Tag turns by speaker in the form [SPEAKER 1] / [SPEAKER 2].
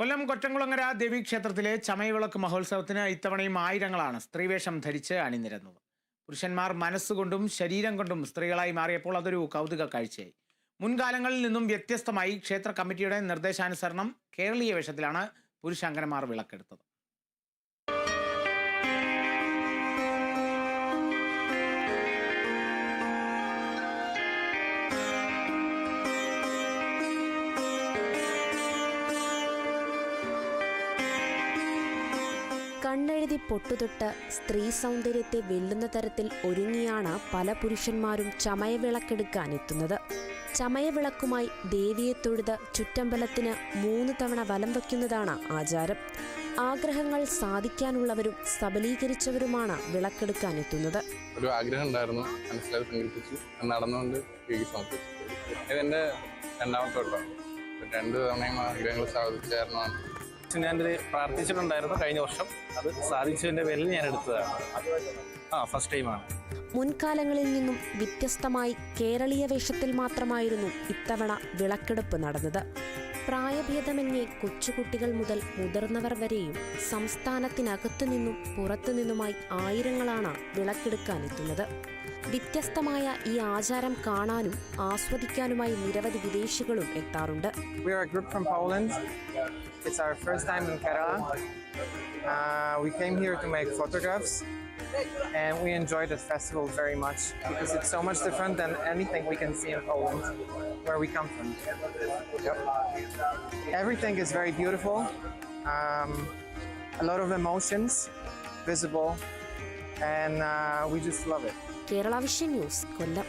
[SPEAKER 1] കൊല്ലം കൊറ്റംകുളങ്ങര ദേവീക്ഷേത്രത്തിലെ ചമയവിളക്ക് മഹോത്സവത്തിന് ഇത്തവണയും ആയിരങ്ങളാണ് സ്ത്രീവേഷം ധരിച്ച് അണിനിരന്നത്. പുരുഷന്മാർ മനസ്സുകൊണ്ടും ശരീരം കൊണ്ടും സ്ത്രീകളായി മാറിയപ്പോൾ അതൊരു കൗതുക കാഴ്ചയായി. മുൻകാലങ്ങളിൽ നിന്നും വ്യത്യസ്തമായി ക്ഷേത്ര കമ്മിറ്റിയുടെ നിർദ്ദേശാനുസരണം കേരളീയ വേഷത്തിലാണ് പുരുഷാങ്കനമാർ വിളക്കെടുത്തത്.
[SPEAKER 2] കണ്ണെഴുതി പൊട്ടുതൊട്ട് സ്ത്രീ സൗന്ദര്യത്തെ വെല്ലുന്ന തരത്തിൽ ഒരുങ്ങിയാണ് പല പുരുഷന്മാരും ചമയവിളക്കെടുക്കാൻ എത്തുന്നത് ചമയവിളക്കുമായി ദേവിയെ തൊഴുത് ചുറ്റമ്പലത്തിന് മൂന്ന് തവണ വലം വയ്ക്കുന്നതാണ് ആചാരം. ആഗ്രഹങ്ങൾ സാധിക്കാനുള്ളവരും സബലീകരിച്ചവരുമാണ് വിളക്കെടുക്കാൻ എത്തുന്നത്
[SPEAKER 3] ഒരു ആഗ്രഹം ഉണ്ടായിരുന്നു. അത് നടന്നുകൊണ്ട് രണ്ടാമത്തെ രണ്ട് തവണയും ആഗ്രഹങ്ങൾ സാധിച്ചായിരുന്നു.
[SPEAKER 4] ഞാനിത് പ്രാർത്ഥിച്ചിട്ടുണ്ടായിരുന്നു കഴിഞ്ഞ വർഷം. അത് സാധിച്ചതിന്റെ പേരിൽ ഞാൻ എടുത്തതാണ്. ആ ഫസ്റ്റ് ടൈമാണ്
[SPEAKER 2] മുൻകാലങ്ങളിൽ നിന്നും വ്യത്യസ്തമായി കേരളീയ വേഷത്തിൽ മാത്രമായിരുന്നു ഇത്തവണ വിളക്കെടുപ്പ് നടന്നത്. പ്രായഭേദമന്യേ കൊച്ചുകുട്ടികൾ മുതൽ മുതിർന്നവർ വരെയും സംസ്ഥാനത്തിനകത്തു നിന്നും പുറത്തു നിന്നുമായി ആയിരങ്ങളാണ് വിളക്കെടുക്കാനെത്തുന്നത്. വ്യത്യസ്തമായ ഈ ആചാരം കാണാനും ആസ്വദിക്കാനുമായി നിരവധി വിദേശികളും എത്താറുണ്ട്.
[SPEAKER 5] We are a group from Poland. It's our first time in Kerala. Uh, we came here to make photographs and we enjoyed this festival very much because it's so much different than anything we can see in Poland, where we come from. Yep. Everything is very beautiful, um, a lot of emotions visible, and uh, we just love it.
[SPEAKER 2] Kerala vision news Kollam